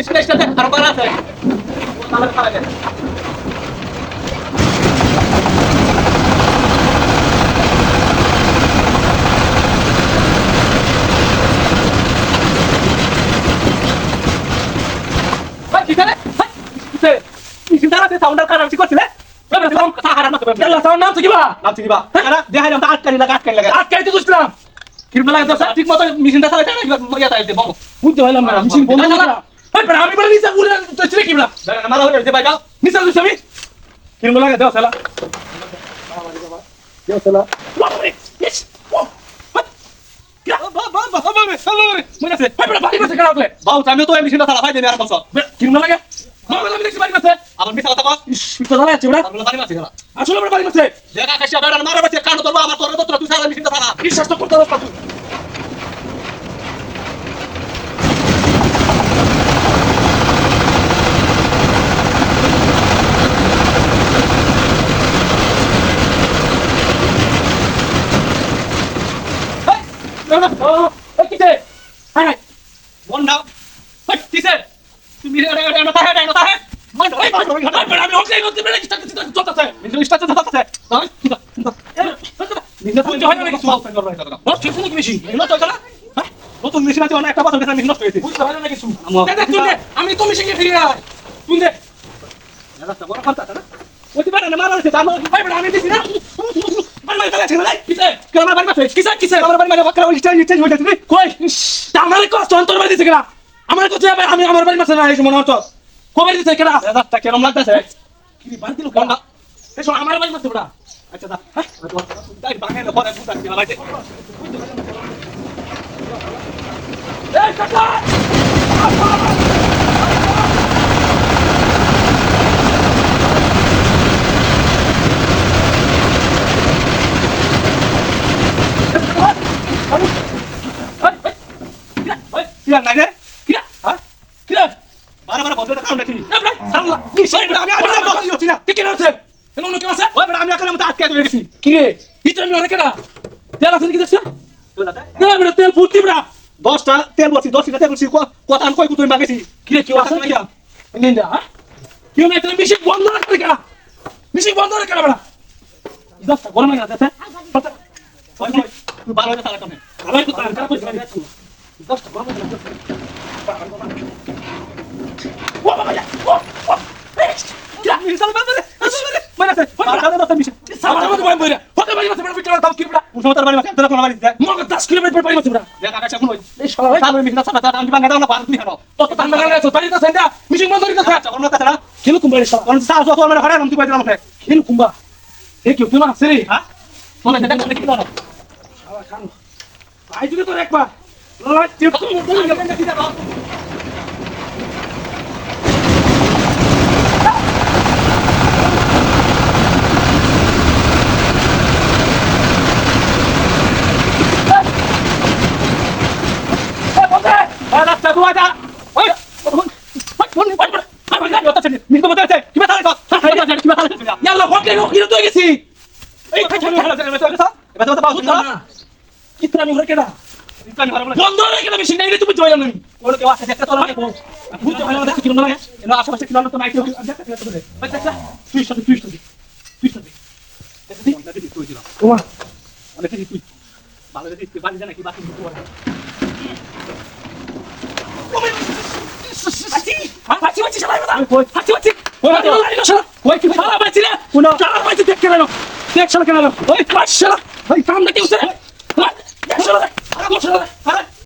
Machine start আর বার আছে। Machine sounder কারণ কি করছিলে ঠিক মতো মেশিনটা চালাতে না ইয়া বুঝতে পারলাম না মিশিং বন্ধ করা ভাই পরে আমি বলে নিচে উড়ে তো ছিলে কিবলা মারা হলে দে ভাই যাও। নিচে তুই আমি কিরম লাগে দেও সালা দেও সালা বাবারে ইস ও বাবা বাবা বাবা সালাম মনে আছে ভাই পরে বাড়ি বসে কেন উঠলে বাউ আমি তো এই মেশিনটা চালা ভাই দেনি আর বছর কিরম লাগে বাবা আমি দেখছি বাড়ি বসে আমার মিছা কথা কও ইস পিছন দাঁড়ায় আছে বড়া আর বাড়ি মাছি গেলা আসলে বড় বাড়ি বসে দেখা কাছে আবার মারা বাচ্চা কানো তো আমার তোর তো তুই সারা মেশিনটা চালা বিশ্বাস তো করতে পারছ তুই না না ও এই কিতে হাই হাই বন দাও হাই কিসে তুমি এটা এটা এটা তাহে এটা তাহে মাই ভাই ভাই ভাই ভাই পরে আমি ওকে করতে পেরে কিটা কিটা চলতেছে মেশিন স্টার্ট চালাতে ভাই নিজে তুই হয় না কিছু বস ঠিক নাকি বেশি এগুলো তো চলা নতুন মেশিন আছে অনেক একটা গেছে মেশিন নষ্ট হয়েছে বুঝতে পারলাম না কিছু আমি তো মিশিং ফিরে আয় তুই দে বড় ফালতা না ওই পারে না মারা আমি দিছি না মারি তালে ছেড়ে কিতে কে আমার বাড়ি মারছে কিসা কিসা আমার বাড়ি মারি বাকরা ওই স্টাইল স্টাইল তুমি কই? আমার কষ্ট অন্তর বাড়ি দিছে কেনা আমার কাছে আমি আমার বাড়ি মাসে না এই মনে হতো কবে দিছে কেনা রাস্তা কেরম লাগতেছে? কি বাড়ি দিল কেনা এই সময় আমার বাড়ি মাসে বড়া আচ্ছা দা হ্যাঁ? তাই বাঙালি না পরে বুঝা দিলা বাইতে এই কাকা! হ্যাঁ বারে বারে না ভাই সাল্লাহ কি সেই আমি আমি না বসি হচ্ছি না কি কেন আছে কেন অন্য কেন আছে ওই বেটা আমি একালে মতো আটকে ধরে গেছি কি রে ইতো আমি অনেক কেনা তেল আছে কি দেখছ না না বেটা তেল ফুটি দশটা তেল বলছি দশ লিটার তেল বলছি কথা আমি কই মাগেছি কি রে কি আছে নাকি হ্যাঁ বন্ধ রাখতে কেনা বন্ধ রাখতে কেনা বড়া দশটা গরম লাগে না হয়ে কামে তো কাছে যাচ্ছে দশটা গরম হয়ে গেছে ও বাবা যা ও ও কিরা মিশাল বান্দরে আসলে মানে আছে বারো দশটা মিশে সামার মধ্যে বাড়ি বইরা হতে বাড়ি মাসে বড় দাও কি বড়া মাঝে তোরা কোন বাড়ি দেখ মগ 10 কিলোমিটার বাড়ি বড়া দেখ আকাশে এই শালা ভাই তাহলে মিশনা চালা তাহলে আমি বাঙ্গা দাও না পার তুমি হানো কত টান লাগা আছে বাড়ি তো সেন্টা মিশিং বন্ধ করে দাও আচ্ছা কোন কথা না কোন মানে হারাম তুই কইছিলাম আমাকে কেন কুম্বা এ কি না রে হ্যাঁ তোমরা দেখ দাও খান যদি তোর একবার লড়াই তুই তো বল গেল ওই রাস্তা দুয়া যা ওই কোন কোন কোন আমি না কথা ছিল মিস বলতে আছে কি কথা কর কি কথা ছিল ইয়াল্লা হোটেল ওকিরে তো গেছি এই কথা ছিল এবার তো এবার তো বুঝলাম না কি তোর আমি ঘরে কেডা বন্ধ রে কেন মিশিং নাই তুমি জয় আমি ওর কেউ আছে দেখতে তোর লাগে বুঝতে ভালো দেখতে কিরম লাগে এনো আশেপাশে কিরম তো নাই দেখতে দেখতে দে ওই দেখ তুই সাথে তুই সাথে তুই সাথে দেখি দেখি তুই দিলাম ওমা অনেক দেখি তুই ভালো দেখি তুই বাড়ি জানা কি বাকি দিতে পারে হাসি হাসি হাসি শালা কথা আমি কই হাসি হাসি ওই ওই হাসি। শালা ওই কি শালা বাইছি রে পুনা চালা মাইতে দেখ কেন? দেখ চালা কেন? ওই কাশ চালা ওই কামটা কেউ চালা দেখ চালা আরে, বসে আরে